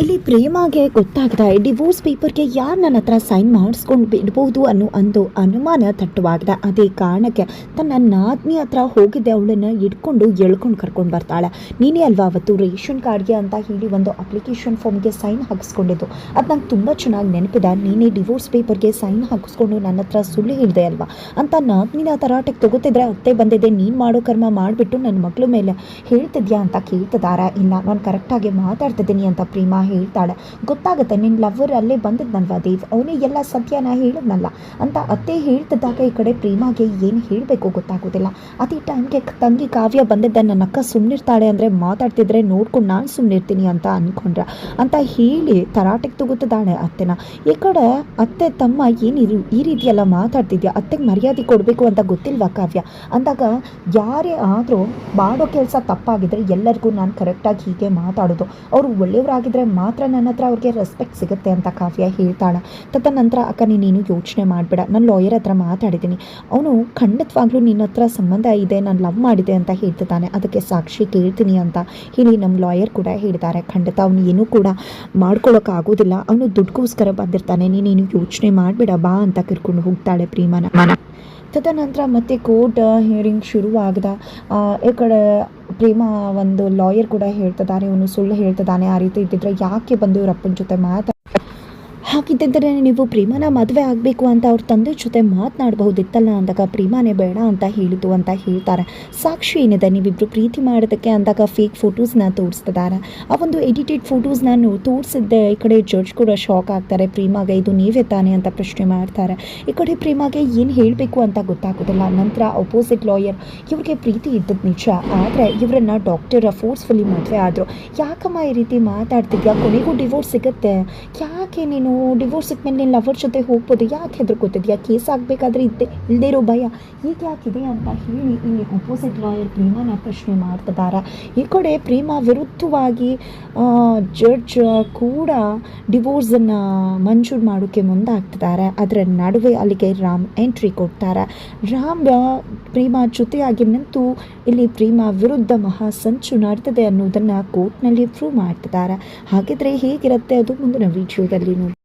ಇಲ್ಲಿ ಪ್ರೇಮಾಗೆ ಗೊತ್ತಾಗ್ತಾ ಡಿವೋರ್ಸ್ ಪೇಪರ್ಗೆ ಯಾರು ನನ್ನ ಹತ್ರ ಸೈನ್ ಮಾಡಿಸ್ಕೊಂಡು ಬಿಡ್ಬೋದು ಅನ್ನೋ ಒಂದು ಅನುಮಾನ ತಟ್ಟುವಾಗಿದೆ. ಅದೇ ಕಾರಣಕ್ಕೆ ತನ್ನ ನಾದ್ನಿ ಹತ್ರ ಹೋಗಿದ್ದೆ, ಅವಳನ್ನು ಹಿಡ್ಕೊಂಡು ಎಳ್ಕೊಂಡು ಕರ್ಕೊಂಡು ಬರ್ತಾಳೆ. ನೀನೇ ಅಲ್ವಾ ಅವತ್ತು ರೇಷನ್ ಕಾರ್ಡ್ಗೆ ಅಂತ ಹೇಳಿ ಒಂದು ಅಪ್ಲಿಕೇಶನ್ ಫಾರ್ಮ್ಗೆ ಸೈನ್ ಹಾಕಿಸ್ಕೊಂಡಿದ್ದು. ಅದು ನಂಗೆ ತುಂಬ ಚೆನ್ನಾಗಿ ನೆನಪಿದೆ. ನೀನೇ ಡಿವೋರ್ಸ್ ಪೇಪರ್ಗೆ ಸೈನ್ ಹಾಕಿಸ್ಕೊಂಡು ನನ್ನ ಹತ್ರ ಸುಳ್ಳು ಹೇಳಿದೆ ಅಲ್ವಾ? ಅಂತ ನಾದ್ನಿನ ತರಾಟೆಗೆ ತಗೋತಿದ್ರೆ ಅತ್ತೆ ಬಂದಿದೆ, ನೀನು ಮಾಡೋ ಕರ್ಮ ಮಾಡಿಬಿಟ್ಟು ನನ್ನ ಮಗಳ ಮೇಲೆ ಹೇಳ್ತಿದ್ಯಾ ಅಂತ ಕೇಳ್ತಿದ್ದಾರೆ ಇಲ್ಲ, ನಾನು ಕರೆಕ್ಟಾಗಿ ಮಾತಾಡ್ತಿದ್ದೀನಿ ಅಂತ ಪ್ರೇಮ ಹೇಳ್ತಾಳೆ. ಗೊತ್ತಾಗುತ್ತೆ ನಿನ್ನ ಲವ್ವರ್ ಅಲ್ಲೇ ಬಂದಿದ್ನಲ್ವಾ ದೇವ್? ಅವನೇ ಎಲ್ಲ ಸತ್ಯನ ಹೇಳಿದ್ನಲ್ಲ? ಅಂತ ಅತ್ತೆ ಹೇಳ್ತಿದ್ದಾಗ ಈ ಕಡೆ ಪ್ರೇಮಾಗೆ ಏನು ಹೇಳಬೇಕು ಗೊತ್ತಾಗೋದಿಲ್ಲ. ಅದೇ ಟೈಮ್ಗೆ ತಂಗಿ ಕಾವ್ಯ ಬಂದಿದ್ದ, ನನ್ನ ಅಕ್ಕ ಸುಮ್ಮನಿರ್ತಾಳೆ ಅಂದರೆ ಮಾತಾಡ್ತಿದ್ರೆ ನೋಡ್ಕೊಂಡು ನಾನು ಸುಮ್ಮನಿರ್ತೀನಿ ಅಂತ ಅಂದ್ಕೊಂಡ್ರೆ ಅಂತ ಹೇಳಿ ತರಾಟೆಗೆ ತಗೋತಿದ್ದಾಳೆ ಅತ್ತೆನ. ಈ ಕಡೆ ಅತ್ತೆ ತಮ್ಮ ಏನಿರು ಈ ರೀತಿಯೆಲ್ಲ ಮಾತಾಡ್ತಿದ್ಯಾ? ಅತ್ತೆಗೆ ಮರ್ಯಾದೆ ಕೊಡಬೇಕು ಅಂತ ಗೊತ್ತಿಲ್ವಾ ಕಾವ್ಯ? ಅಂದಾಗ ಯಾರೇ ಆದರೂ ಮಾಡೋ ಕೆಲಸ ತಪ್ಪಾಗಿದ್ರೆ ಎಲ್ಲರಿಗೂ ನಾನು ಕರೆಕ್ಟಾಗಿ ಹೀಗೆ ಮಾತಾಡೋದು. ಅವರು ಒಳ್ಳೆಯವರಾಗಿದ್ದರೆ ಮಾತ್ರ ನನ್ನ ಹತ್ರ ಅವ್ರಿಗೆ ರೆಸ್ಪೆಕ್ಟ್ ಸಿಗುತ್ತೆ ಅಂತ ಕಾವ್ಯ ಹೇಳ್ತಾಳೆ. ತದನಂತರ ಅಕ್ಕ ನೀನೇನು ಯೋಚನೆ ಮಾಡಬೇಡ. ನಾನು ಲಾಯರ್ ಹತ್ರ ಮಾತಾಡಿದ್ದೀನಿ. ಅವನು ಖಂಡಿತವಾಗ್ಲೂ ನಿನ್ನ ಹತ್ರ ಸಂಬಂಧ ಇದೆ, ನಾನು ಲವ್ ಮಾಡಿದೆ ಅಂತ ಹೇಳ್ತಿದ್ದಾನೆ. ಅದಕ್ಕೆ ಸಾಕ್ಷಿ ಕೇಳ್ತೀನಿ ಅಂತ ಹೇಳಿ ನಮ್ಮ ಲಾಯರ್ ಕೂಡ ಹೇಳಿದ್ದಾರೆ. ಖಂಡಿತ ಅವನು ಏನೂ ಕೂಡ ಮಾಡ್ಕೊಳ್ಳೋಕ್ಕಾಗೋದಿಲ್ಲ ಅವನು ದುಡ್ಡುಗೋಸ್ಕರ ಬಂದಿರ್ತಾನೆ. ನೀನೇನು ಯೋಚನೆ ಮಾಡಬೇಡ, ಬಾ ಅಂತ ಕರ್ಕೊಂಡು ಹೋಗ್ತಾಳೆ ಪ್ರೀಮನ. ತದ ತದನಂತರ ಮತ್ತೆ ಕೋರ್ಟ್ ಹಿಯರಿಂಗ್ ಶುರುವಾಗದ. ಈ ಕಡೆ ಪ್ರೇಮ ಒಂದು ಲಾಯರ್ ಕೂಡ ಹೇಳ್ತಿದ್ದಾರೆ ಇವನು ಸುಳ್ಳು ಹೇಳ್ತಿದ್ದಾನೆ, ಆ ರೀತಿ ಇದ್ದಿದ್ರೆ ಯಾಕೆ ಬಂದು ಇವ್ರ ಜೊತೆ ಮಾತಾ ಹಾಗಿದ್ದರೆ ನೀವು ಪ್ರೇಮನ ಮದುವೆ ಆಗಬೇಕು ಅಂತ ಅವ್ರ ತಂದೆ ಜೊತೆ ಮಾತನಾಡಬಹುದಿತ್ತಲ್ಲ ಅಂದಾಗ ಪ್ರೇಮನೇ ಬೇಡ ಅಂತ ಹೇಳಿತು ಅಂತ ಹೇಳ್ತಾರೆ. ಸಾಕ್ಷಿ ಏನಿದೆ? ನೀವಿಬ್ಬರು ಪ್ರೀತಿ ಮಾಡೋದಕ್ಕೆ ಅಂದಾಗ ಫೇಕ್ ಫೋಟೋಸ್ನ ತೋರಿಸ್ತಿದ್ದಾರೆ ಆ ಒಂದು ಎಡಿಟೆಡ್ ಫೋಟೋಸ್ ನಾನು ತೋರಿಸಿದ್ದೆ, ಈ ಕಡೆ ಜಡ್ಜ್ ಕೂಡ ಶಾಕ್ ಆಗ್ತಾರೆ. ಪ್ರೇಮಾಗೆ ಇದು ನೀವೇ ತಾನೇ ಅಂತ ಪ್ರಶ್ನೆ ಮಾಡ್ತಾರೆ. ಈ ಕಡೆ ಪ್ರೇಮಾಗೆ ಏನು ಹೇಳಬೇಕು ಅಂತ ಗೊತ್ತಾಗೋದಿಲ್ಲ. ನಂತರ ಅಪೋಸಿಟ್ ಲಾಯರ್ ಇವ್ರಿಗೆ ಪ್ರೀತಿ ಇದ್ದದ್ದು ನಿಜ, ಆದರೆ ಇವರನ್ನ ಡಾಕ್ಟರ್ ಫೋರ್ಸ್ಫುಲಿ ಮದುವೆ ಆದರು. ಯಾಕಮ್ಮ ಈ ರೀತಿ ಮಾತಾಡ್ತಿದ್ಯಾ? ಕೊನೆಗೂ ಡಿವೋರ್ಸ್ ಸಿಗುತ್ತೆ. ಯಾಕೆ ನೀನು ಡಿವೋರ್ಸ್ ಸಿಕ್ಕಮೇಲೆ ನೀನು ಲವರ್ ಜೊತೆ ಹೋಗ್ಬೋದು, ಯಾಕೆ ಹೆದರ್ಕೋತಿದ್ಯಾ? ಕೇಸ್ ಆಗಬೇಕಾದ್ರೆ ಇದ್ದೆ ಇಲ್ಲದೇ ಭಯ. ಈಗ ಯಾಕಿದೆ ಅಂತ ಹೇಳಿ ಇಲ್ಲಿ ಅಪೋಸಿಟ್ ಲಾಯರ್ ಪ್ರೇಮನ ಪ್ರಶ್ನೆ ಮಾಡ್ತಿದ್ದಾರೆ ಈ ಕಡೆ ಪ್ರೇಮ ವಿರುದ್ಧವಾಗಿ ಜಡ್ಜ್ ಕೂಡ ಡಿವೋರ್ಸನ್ನು ಮಂಜೂರು ಮಾಡೋಕ್ಕೆ ಮುಂದಾಗ್ತಿದ್ದಾರೆ ಅದರ ನಡುವೆ ಅಲ್ಲಿಗೆ ರಾಮ್ ಎಂಟ್ರಿ ಕೊಡ್ತಾರೆ. ರಾಮ್, ಪ್ರೇಮ ಜೊತೆಯಾಗಿ ನಿಂತು ಇಲ್ಲಿ ಪ್ರೇಮ ವಿರುದ್ಧ ಮಹಾ ಸಂಚು ನಡೆದಿದೆ ಅನ್ನೋದನ್ನು ಕೋರ್ಟ್ನಲ್ಲಿ ಪ್ರೂವ್ ಮಾಡ್ತಿದ್ದಾರೆ ಹಾಗಿದ್ರೆ ಹೇಗಿರುತ್ತೆ ಅದು ಮುಂದಿನ ವಿಡಿಯೋದಲ್ಲಿ ನೋಡಿ